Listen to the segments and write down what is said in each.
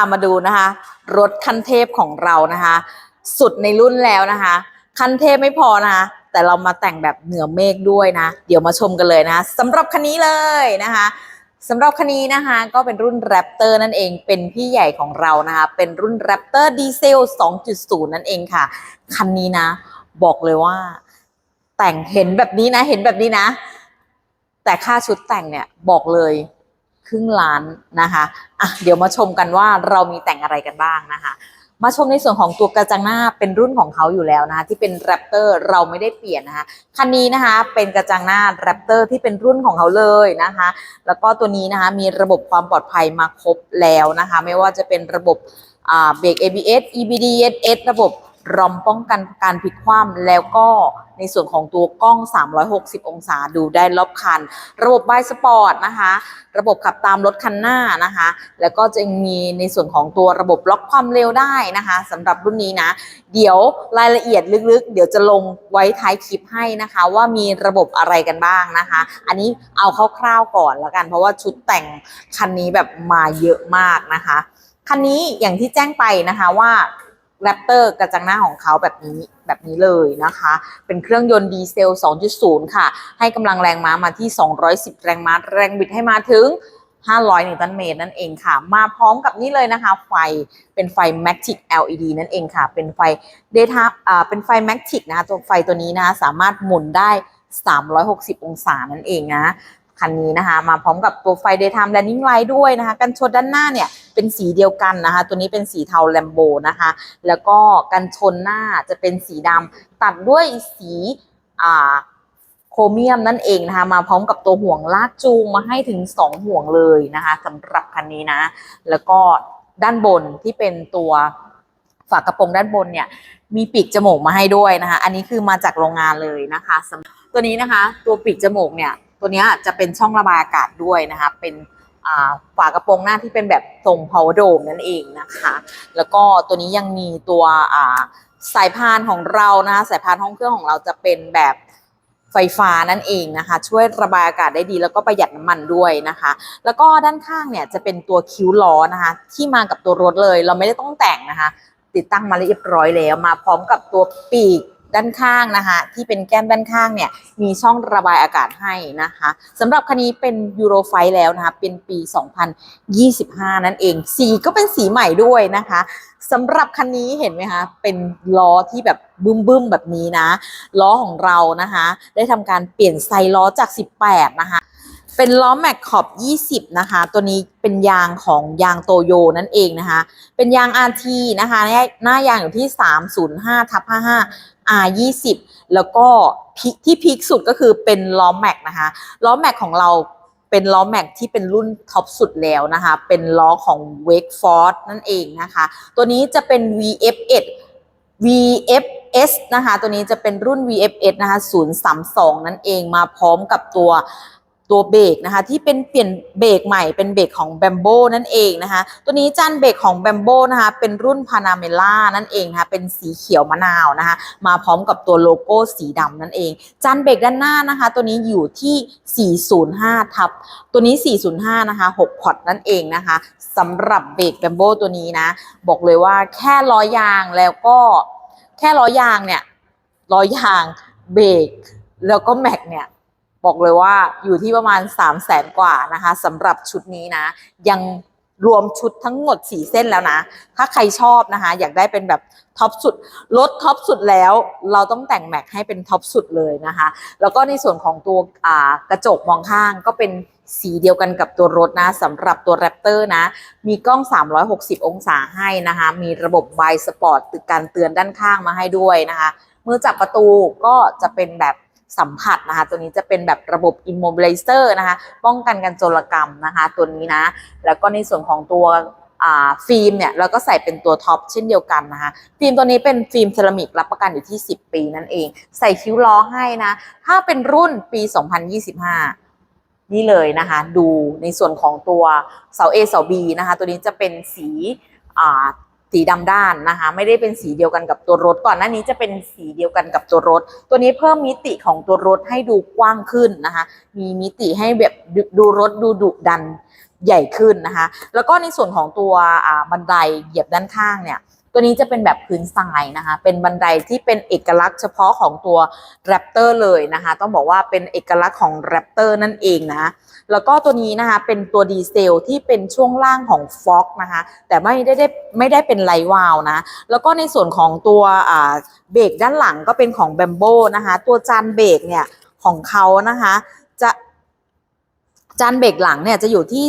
ามาดูนะคะ รถคันเทพของเรานะคะ สุดในรุ่นแล้วนะคะคันเทพไม่พอนะคะแต่เรามาแต่งแบบเหนือเมฆด้วยนะ เดี๋ยวมาชมกันเลยนะสำหรับคันนี้เลยนะคะสำหรับคันนี้นะคะก็เป็นรุ่น Raptor นั่นเองเป็นพี่ใหญ่ของเรานะคะเป็นรุ่น Raptor Diesel 2.0 นั่นเองค่ะ คันนี้นะ บอกเลยว่า แต่งเห็นแบบนี้นะ เห็นแบบนี้นะ แต่ค่าชุดแต่งเนี่ยบอกเลย ครึ่งล้านนะคะอะเดี๋ยวมาชมกันว่าเรามีแต่งอะไรกันบ้างนะคะมาชมในส่วนของตัวกระจังหน้าเป็นรุ่นของเขาอยู่แล้วนะคะที่เป็น Raptor เราไม่ได้เปลี่ยนนะคะคันนี้นะคะเป็นกระจังหน้า Raptor ที่เป็นรุ่นของเขาเลยนะคะ แล้วก็ตัวนี้นะคะมีระบบความปลอดภัยมาครบแล้วนะคะ ไม่ว่าจะเป็นระบบเบรก ABS EBD SS ระบบ รอมป้องกันการพลิกคว่ำแล้วก็ในส่วนของตัวกล้อง 360 องศาดูได้รอบคัน ระบบไบสปอร์ตนะคะ ระบบขับตามรถคันหน้านะคะ แล้วก็จะมีในส่วนของตัวระบบล็อกความเร็วได้นะคะสำหรับรุ่นนี้นะ เดี๋ยวรายละเอียดลึกๆ เดี๋ยวจะลงไว้ท้ายคลิปให้นะคะ ว่ามีระบบอะไรกันบ้างนะคะ อันนี้เอาคร่าวๆก่อนแล้วกัน เพราะว่าชุดแต่งคันนี้แบบมาเยอะมากนะคะ คันนี้อย่างที่แจ้งไปนะคะว่า แรปเตอร์กระจังหน้าของเขาแบบนี้แบบนี้เลยนะคะ เป็นเครื่องยนต์ดีเซล 2.0 ค่ะ ให้กำลังแรงม้ามาที่ 210 แรงม้าแรงบิดให้มาถึง 500นิวตันเมตรนั่นเองค่ะ มาพร้อมกับนี่เลยนะคะ ไฟเป็นไฟ Matic LED นั่นเองค่ะ เป็นไฟ Data อ่าเป็นไฟ Matic นะคะตัวไฟตัวนี้นะคะสามารถหมุนได้ 360 องศานั่นเองนะ คันนี้นะคะ มาพร้อมกับตัวไฟ Daytime Running Light ด้วยนะคะ กันชนด้านหน้าเนี่ยเป็นสีเดียวกันนะคะ ตัวนี้เป็นสีเทาแลมโบนะคะ แล้วก็กันชนหน้าจะเป็นสีดำตัดด้วยสีอ่าโครเมียมนั่นเองนะคะมาพร้อมกับตัวห่วงลากจูงมาให้ถึง 2 ห่วงเลยนะคะสำหรับคันนี้นะ แล้วก็ด้านบนที่เป็นตัวฝากระโปรงด้านบนเนี่ยมีปีกจมูกมาให้ด้วยนะคะ อันนี้คือมาจากโรงงานเลยนะคะตัวนี้นะคะ ตัวปีกจมูกเนี่ย ตัวนี้จะเป็นช่องระบายอากาศด้วยนะคะ เป็นฝากระโปรงหน้าที่เป็นแบบทรง power dome นั่นเองนะคะ แล้วก็ตัวนี้ยังมีตัวสายพานของเรานะคะสายพานห้องเครื่องของเราจะเป็นแบบไฟฟ้านั่นเองนะคะ ช่วยระบายอากาศได้ดีแล้วก็ประหยัดน้ำมันด้วยนะคะ แล้วก็ด้านข้างเนี่ยจะเป็นตัวคิ้วล้อนะคะ ที่มากับตัวรถเลย เราไม่ได้ต้องแต่งนะคะ ติดตั้งมาเรียบร้อยแล้วมาพร้อมกับตัวปีก ด้านข้างนะคะ ที่เป็นแก้มด้านข้างเนี่ยมีช่องระบายอากาศให้นะคะสำหรับคันนี้เป็นยูโรไฟแล้วนะคะ เป็นปี 2025 นั่นเอง สีก็เป็นสีใหม่ด้วยนะคะสำหรับคันนี้เห็นไหมคะเป็นล้อที่แบบบึ้มๆแบบนี้นะ ล้อของเรานะคะ ได้ทำการเปลี่ยนไซล้อจาก 18 นะคะเป็นล้อแม็กขอบ 20 นะคะ ตัวนี้เป็นยางของยางโตโยนั่นเองนะคะ เป็นยาง RT นะคะ หน้ายางอยู่ที่ 305ทับ55 R20 แล้วก็ที่พีคสุดก็คือเป็นล้อแม็กนะคะล้อแม็กของเราเป็นล้อแม็กที่เป็นรุ่นท็อปสุดแล้วนะคะ เป็นล้อของ Wakeford นั่นเองนะคะ ตัวนี้จะเป็น VF1 VFS นะคะ ตัวนี้จะเป็นรุ่น VFS นะคะ032 นั่นเองมาพร้อมกับตัว ตัวเบรกนะคะที่เป็นเปลี่ยนเบรกใหม่เป็นเบรกของ b บมโบนั่นเองนะคะตัวนี้จานเบรกของ b บมโบนะคะเป็นรุ่น Panamera นั่นเองนะคะเป็นสีเขียวมะนาวนะคะมาพร้อมกับตัวโลโก้สีดำนั่นเองจานเบรกด้านหน้านะคะ ตัวนี้อยู่ที่ 405 ทับ ตัวนี้ 405 นะคะ 6 พอตนั่นเองนะคะสำหรับเบรก b บมโบตัวนี้นะ บอกเลยว่าแค่ล้อยางแล้วก็แค่ล้อยางเนี่ยล้อยางเบรกแล้วก็แม็กเนี่ย บอกเลยว่าอยู่ที่ประมาณ 3 0 0แสนกว่านะคะสำหรับชุดนี้นะ ยังรวมชุดทั้งหมด 4 เส้นแล้วนะ ถ้าใครชอบนะคะ อยากได้เป็นแบบท็อปสุดรถท็อปสุดแล้ว เราต้องแต่งแม็กให้เป็นท็อปสุดเลยนะคะ แล้วก็ในส่วนของตัวกระจกมองข้างก็เป็นสีเดียวกันกับตัวรถนะสำหรับตัวแรปเตอร์นะ มีกล้อง 360 องศาให้นะคะ มีระบบไบสปอร์ตการเตือนด้านข้างมาให้ด้วยนะคะ มือจับประตูก็จะเป็นแบบ สัมผัสนะคะ ตัวนี้จะเป็นแบบระบบ immobilizer นะคะ ป้องกันการโจรกรรมนะคะ ตัวนี้นะ แล้วก็ในส่วนของตัวฟิล์มเนี่ยเราก็ใส่เป็นตัวท็อปเช่นเดียวกันนะคะฟิล์มตัวนี้เป็นฟิล์มเซรามิกรับประกันอยู่ที่ 10 ปีนั่นเอง ใส่คิ้วล้อให้นะ ถ้าเป็นรุ่นปี 2025 นี่เลยนะคะ ดูในส่วนของตัวเสา A เสา B นะคะ ตัวนี้จะเป็นสี สีดำด้านนะคะ ไม่ได้เป็นสีเดียวกันกับตัวรถ ก่อนหน้านี้จะเป็นสีเดียวกันกับตัวรถ ตัวนี้เพิ่มมิติของตัวรถให้ดูกว้างขึ้นนะคะ มีมิติให้แบบดูรถดูดุดันใหญ่ขึ้นนะคะ แล้วก็ในส่วนของตัวบันไดเหยียบด้านข้างเนี่ย ตัวนี้จะเป็นแบบพื้นทรายนะคะ เป็นบันไดที่เป็นเอกลักษณ์เฉพาะของตัวแรปเตอร์เลยนะคะ ต้องบอกว่าเป็นเอกลักษณ์ของแรปเตอร์นั่นเองนะ แล้วก็ตัวนี้นะคะเป็นตัวดีเซลที่เป็นช่วงล่างของฟ็อกนะคะ แต่ไม่ได้ได้ไม่ได้เป็นไลวาวนะ แล้วก็ในส่วนของตัวเบรกด้านหลังก็เป็นของแบมโบนะคะ ตัวจานเบรกเนี่ยของเขานะคะ จานเบรกหลังเนี่ยจะอยู่ที่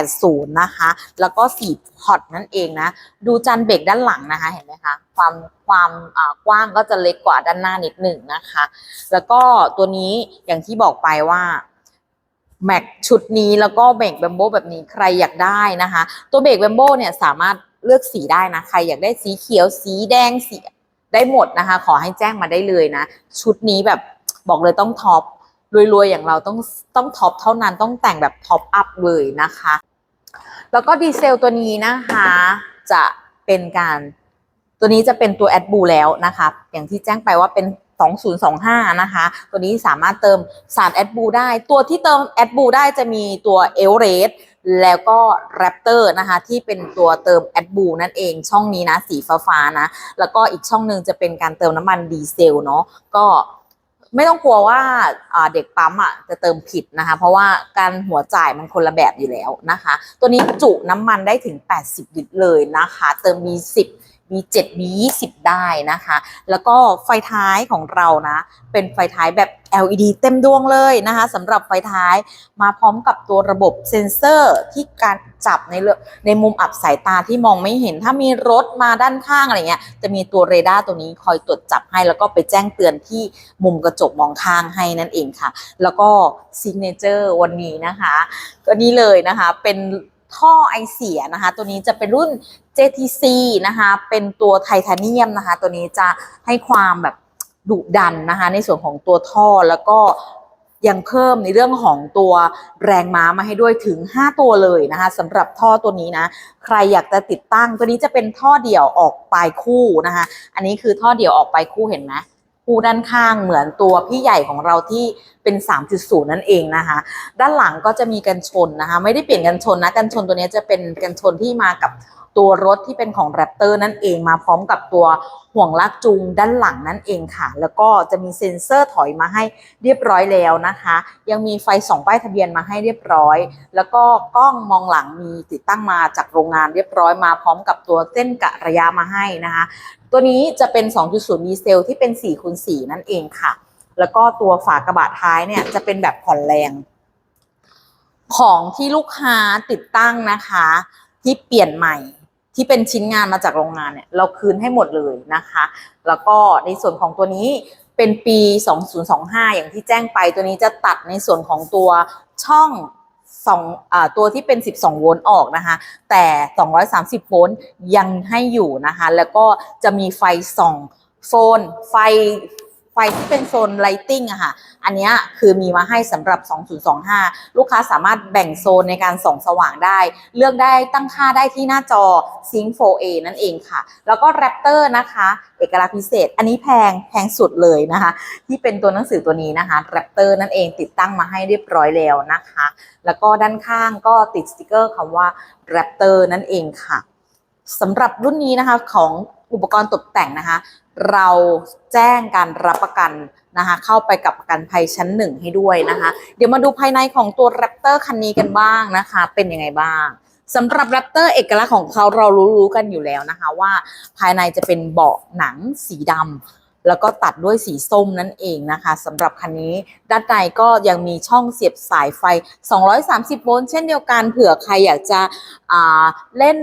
380 นะคะ แล้วก็4พอตนั่นเองนะ ดูจานเบรกด้านหลังนะคะ เห็นไหมคะ ความความอ่ากว้างก็จะเล็กกว่าด้านหน้านิดหนึ่งนะคะ แล้วก็ตัวนี้อย่างที่บอกไปว่าแม็กชุดนี้แล้วก็เบรกแบมโบแบบนี้ใครอยากได้นะคะ ตัวเบรกแบมโบเนี่ยสามารถเลือกสีได้นะ ใครอยากได้สีเขียว สีแดงสีได้หมดนะคะ ขอให้แจ้งมาได้เลยนะ ชุดนี้แบบบอกเลยต้องท็อป รวยๆ อย่างเราต้องต้องท็อปเท่านั้นต้องแต่งแบบท็อปอัพเลยนะคะ แล้วก็ดีเซลตัวนี้นะคะ จะเป็นการตัวนี้จะเป็นตัวแอดบูแล้วนะคะ อย่างที่แจ้งไปว่าเป็น 2025 นะคะ ตัวนี้สามารถเติมสารแอดบูได้ ตัวที่เติมแอดบูได้จะมีตัวเอลเรสแล้วก็แรปเตอร์นะคะ ที่เป็นตัวเติมแอดบูนั่นเอง ช่องนี้นะ สีฟ้าๆนะ แล้วก็อีกช่องหนึ่งจะเป็นการเติมน้ำมันดีเซลเนาะก็ ไม่ต้องกลัวว่าเด็กปั๊มอะจะเติมผิดนะคะ เพราะว่าการหัวจ่ายมันคนละแบบอยู่แล้วนะคะ ตัวนี้จุน้ำมันได้ถึง 80 ลิตรเลยนะคะ เติมมี 10 B7 B20 ได้นะคะ แล้วก็ไฟท้ายของเรานะ เป็นไฟท้ายแบบ LED เต็มดวงเลยนะคะสำหรับไฟท้ายมาพร้อมกับตัวระบบเซ็นเซอร์ที่การจับในเรื่องในมุมอับสายตาที่มองไม่เห็น ถ้ามีรถมาด้านข้างอะไรเงี้ย จะมีตัวเรดาร์ตัวนี้คอยตรวจจับให้ แล้วก็ไปแจ้งเตือนที่มุมกระจกมองข้างให้นั่นเองค่ะ แล้วก็ซิกเนเจอร์วันนี้นะคะ ก็นี่เลยนะคะเป็น ท่อไอเสียนะคะ ตัวนี้จะเป็นรุ่น JTC นะคะ เป็นตัวไทเทเนียมนะคะ ตัวนี้จะให้ความแบบดุดันนะคะ ในส่วนของตัวท่อแล้วก็ยังเพิ่มในเรื่องของตัวแรงม้ามาให้ด้วยถึง 5 ตัวเลยนะคะสำหรับท่อตัวนี้นะ ใครอยากจะติดตั้งตัวนี้จะเป็นท่อเดี่ยวออกปลายคู่นะคะ อันนี้คือท่อเดี่ยวออกปลายคู่เห็นไหม คู่ด้านข้างเหมือนตัวพี่ใหญ่ของเราที่เป็น 3.0 นั่นเองนะคะ ด้านหลังก็จะมีกันชนนะคะ ไม่ได้เปลี่ยนกันชนนะ กันชนตัวนี้จะเป็นกันชนที่มากับ ตัวรถที่เป็นของแรปเตอร์นั่นเองมาพร้อมกับตัวห่วงลากจูงด้านหลังนั่นเองค่ะ แล้วก็จะมีเซ็นเซอร์ถอยมาให้เรียบร้อยแล้วนะคะ ยังมีไฟส่องป้ายทะเบียนมาให้เรียบร้อย แล้วก็กล้องมองหลังมีติดตั้งมาจากโรงงานเรียบร้อยมาพร้อมกับตัวเส้นกะระยะมาให้นะคะ ตัวนี้จะเป็น 2.0 ดีเซลที่เป็น4คูณ4นั่นเองค่ะ แล้วก็ตัวฝากระบะท้ายเนี่ยจะเป็นแบบผ่อนแรงของที่ลูกค้าติดตั้งนะคะ ที่เปลี่ยนใหม่ ที่เป็นชิ้นงานมาจากโรงงานเนี่ยเราคืนให้หมดเลยนะคะ แล้วก็ในส่วนของตัวนี้เป็นปี 2025 อย่างที่แจ้งไปตัวนี้จะตัดในส่วนของตัวช่องสองอาตัวที่เป็น 12 โวลต์ออกนะคะ แต่ 230 โวลต์ยังให้อยู่นะคะ แล้วก็จะมีไฟส่อง โฟน ไฟ ไฟที่เป็นโซนไลติงอะค่ะ อันนี้คือมีมาให้สำหรับ 2025 ลูกค้าสามารถแบ่งโซนในการส่องสว่างได้ เลือกได้ตั้งค่าได้ที่หน้าจอ Sync 4A นั่นเองค่ะ แล้วก็ Raptor นะคะ เอกลักษณ์พิเศษ อันนี้แพงแพงสุดเลยนะคะ ที่เป็นตัวหนังสือตัวนี้นะคะ Raptor นั่นเองติดตั้งมาให้เรียบร้อยแล้วนะคะ แล้วก็ด้านข้างก็ติดสติกเกอร์คำว่า Raptor นั่นเองค่ะสำหรับรุ่นนี้นะคะของ อุปกรณ์ตกแต่งนะคะ เราแจ้งการรับประกันนะคะ เข้าไปกับประกันภัยชั้นหนึ่งให้ด้วยนะคะ เดี๋ยวมาดูภายในของตัวแรปเตอร์คันนี้กันบ้างนะคะ เป็นยังไงบ้างสำหรับแรปเตอร์เอกลักษณ์ของเขาเรารู้ๆกันอยู่แล้วนะคะ ว่าภายในจะเป็นเบาะหนังสีดำ แล้วก็ตัดด้วยสีส้มนั่นเองนะคะสำหรับคันนี้ด้านในก็ยังมีช่องเสียบสายไฟ 230 โวลต์เช่นเดียวกันเผื่อใครอยากจะเล่น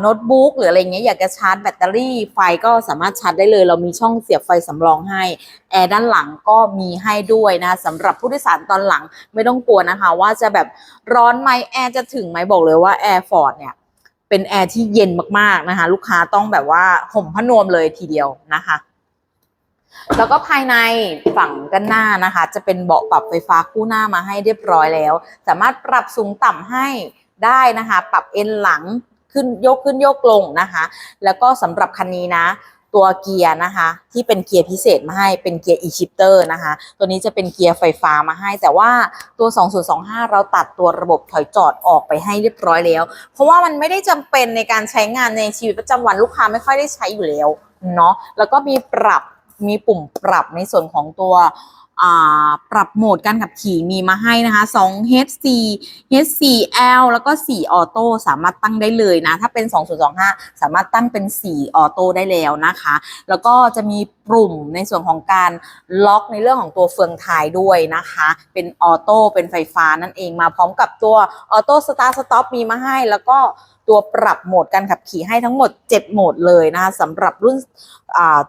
โน้ตบุ๊กหรืออะไรเงี้ยอยากจะชาร์จแบตเตอรี่ไฟก็สามารถชาร์จได้เลย เรามีช่องเสียบไฟสำรองให้แอร์ด้านหลังก็มีให้ด้วยนะสำหรับผู้โดยสารตอนหลังไม่ต้องกลัวนะคะ ว่าจะแบบร้อนไหมแอร์จะถึงไหมบอกเลยว่าแอร์ฟอร์ดเนี่ยเป็นแอร์ที่เย็นมากๆนะคะ ลูกค้าต้องแบบว่าห่มผ้านวมเลยทีเดียวนะคะ แล้วก็ภายในฝั่งด้านหน้านะคะ จะเป็นเบาะปรับไฟฟ้าคู่หน้ามาให้เรียบร้อยแล้ว สามารถปรับสูงต่ำให้ได้นะคะ ปรับเอ็นหลังขึ้นยกขึ้นยกลงนะคะ แล้วก็สำหรับคันนี้นะตัวเกียร์นะคะ ที่เป็นเกียร์พิเศษมาให้เป็นเกียร์ e-shifter นะคะ ตัวนี้จะเป็นเกียร์ไฟฟ้ามาให้ แต่ว่าตัว 2025 เราตัดตัวระบบถอยจอดออกไปให้เรียบร้อยแล้ว เพราะว่ามันไม่ได้จำเป็นในการใช้งานในชีวิตประจำวันลูกค้าไม่ค่อยได้ใช้อยู่แล้วเนาะแล้วก็มีปรับ มีปุ่มปรับในส่วนของตัวปรับโหมดการขับขี่มีมาให้นะคะ2 HC Hcl แล้วก็ 4 ออโต้สามารถตั้งได้เลยนะ ถ้าเป็น 2025 สามารถตั้งเป็น 4 ออโต้ได้แล้วนะคะ แล้วก็จะมีปุ่มในส่วนของการล็อกในเรื่องของตัวเฟืองท้ายด้วยนะคะ เป็นออโต้เป็นไฟฟ้านั่นเองมาพร้อมกับตัวออโต้สตาร์ทสต็อปมีมาให้ แล้วก็ตัวปรับโหมดการขับขี่ให้ทั้งหมด 7 โหมดเลยนะคะสำหรับรุ่น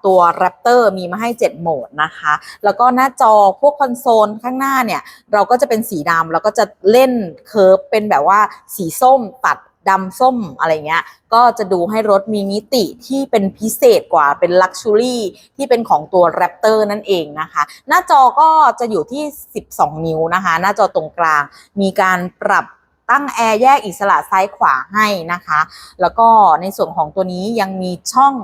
ตัว Raptor มีมาให้ 7 โหมดนะคะ แล้วก็หน้าจอพวกคอนโซลข้างหน้าเนี่ย เราก็จะเป็นสีดำแล้วก็จะเล่นเคิร์ฟเป็นแบบว่าสีส้มตัด ดำส้มอะไรเงี้ย ก็จะดูให้รถมีมิติที่เป็นพิเศษกว่าเป็นลักชูรี่ที่เป็นของตัว Raptor นั่นเองนะคะ หน้าจอก็จะอยู่ที่ 12 นิ้วนะคะ หน้าจอตรงกลางมีการปรับ ตั้งแอร์แยกอิสระซ้ายขวาให้นะคะ แล้วก็ในส่วนของตัวนี้ยังมีช่อง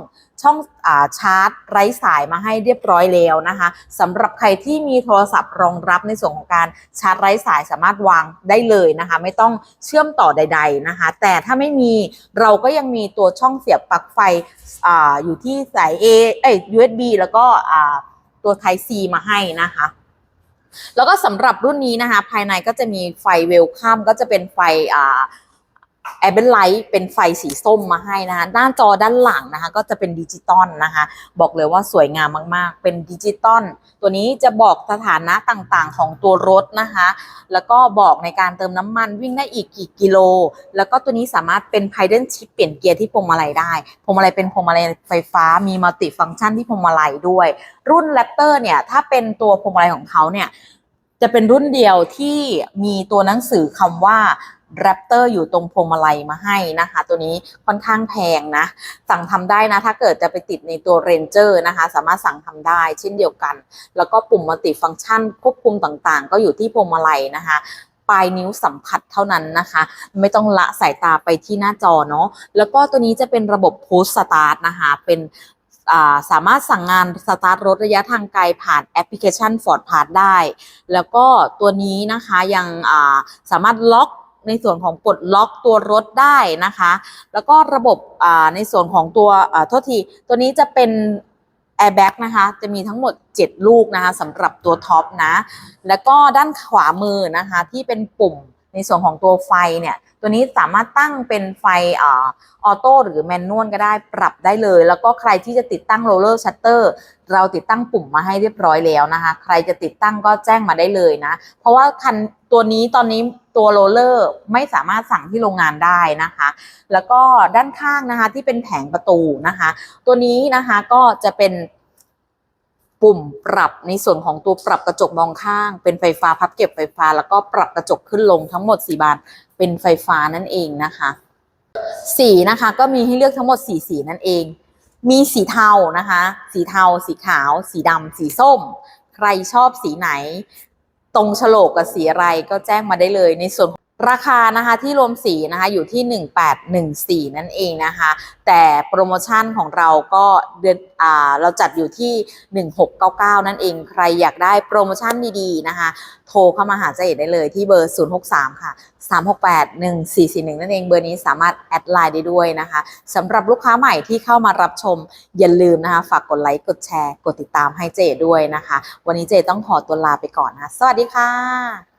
ช่องอชาร์จไร้สายมาให้เรียบร้อยแล้วนะคะสำหรับใครที่มีโทรศัพท์รองรับในส่วนของการชาร์จไร้สายสามารถวางได้เลยนะคะ ไม่ต้องเชื่อมต่อใด ๆนะคะ แต่ถ้าไม่มีเราก็ยังมีตัวช่องเสียบปลั๊กไฟออยู่ที่สาย A เอ้ย USB แล้วก็ตัว Type C มาให้นะคะ แล้วก็สำหรับรุ่นนี้นะคะ ภายในก็จะมีไฟเวลคัมก็จะเป็นไฟอ่า แอเบนไลท์เป็นไฟสีส้มมาให้นะคะหน้าจอด้านหลังนะคะ ก็จะเป็นดิจิตอลนะคะ บอกเลยว่าสวยงามมากๆ เป็นดิจิตอลตัวนี้จะบอกสถานะต่างๆ ของตัวรถนะคะ แล้วก็บอกในการเติมน้ำมันวิ่งได้อีกกี่กิโล แล้วก็ตัวนี้สามารถเป็น p i d e n Shift เปลี่ยนเกียร์ที่พวงมาลัยได้พวงมาลัยเป็นพวงมาลัยไฟฟ้ามีมัลติฟังก์ชันที่พวงมาลัยด้วย รุ่น Raptor เนี่ยถ้าเป็นตัวพวงมาลัยของเขาเนี่ยจะเป็นรุ่นเดียวที่มีตัวหนังสือคำว่า Raptor อยู่ตรงพวงมาลัยมาให้นะคะ ตัวนี้ค่อนข้างแพงนะ สั่งทำได้นะ ถ้าเกิดจะไปติดในตัว Ranger นะคะ สามารถสั่งทำได้เช่นเดียวกัน แล้วก็ปุ่มมัลติฟังก์ชันควบคุมต่างๆ ก็อยู่ที่พวงมาลัยนะคะปลายนิ้วสัมผัสเท่านั้นนะคะ ไม่ต้องละสายตาไปที่หน้าจอเนาะแล้วก็ตัวนี้จะเป็นระบบ Push Start นะคะเป็นาสามารถสั่งงานสตาร์ทรถระยะทางไกลผ่านแอปพลิเคชัน Ford Pass ได้ แล้วก็ตัวนี้นะคะยังาสามารถล็อก ในส่วนของปลดล็อกตัวรถได้นะคะ แล้วก็ระบบในส่วนของตัวโทษที ตัวนี้จะเป็นแอร์แบ็กนะคะ จะมีทั้งหมด 7 ลูกนะคะสำหรับตัวท็อปนะ แล้วก็ด้านขวามือนะคะที่เป็นปุ่ม ในส่วนของตัวไฟเนี่ย ตัวนี้สามารถตั้งเป็นไฟออโต้หรือแมนนวลก็ได้ปรับได้เลย แล้วก็ใครที่จะติดตั้งโรลเลอร์ชัตเตอร์เราติดตั้งปุ่มมาให้เรียบร้อยแล้วนะคะ ใครจะติดตั้งก็แจ้งมาได้เลยนะ เพราะว่าคันตัวนี้ตอนนี้ตัวโรลเลอร์ไม่สามารถสั่งที่โรงงานได้นะคะ แล้วก็ด้านข้างนะคะที่เป็นแผงประตูนะคะ ตัวนี้นะคะก็จะเป็น ปุ่มปรับในส่วนของตัวปรับกระจกมองข้าง เป็นไฟฟ้าพับเก็บไฟฟ้า แล้วก็ปรับกระจกขึ้นลงทั้งหมด 4 บานเป็นไฟฟ้านั่นเองนะคะ สีนะคะก็มีให้เลือกทั้งหมด 4 สีนั่นเอง มีสีเทานะคะ สีเทา สีขาว สีดำสีส้ม ใครชอบสีไหน ตรงฉลกกับสีอะไรก็แจ้งมาได้เลยในส่วน ราคานะคะที่รวมสีนะคะอยู่ที่ 1814 นั่นเองนะคะ แต่โปรโมชั่นของเราก็เดือนอ่าเราจัดอยู่ที่ 1699 นั่นเอง ใครอยากได้โปรโมชั่นดีๆนะคะ โทรเข้ามาหาเจ๊เอกได้เลยที่เบอร์ 063 ค่ะ 368 1441 นั่นเองเบอร์นี้สามารถแอดไลน์ได้ด้วยนะคะสำหรับลูกค้าใหม่ที่เข้ามารับชม อย่าลืมนะคะ ฝากกดไลค์กดแชร์ กดติดตามให้เจ๊ด้วยนะคะ วันนี้เจ๊ต้องขอตัวลาไปก่อนนะคะสวัสดีค่ะ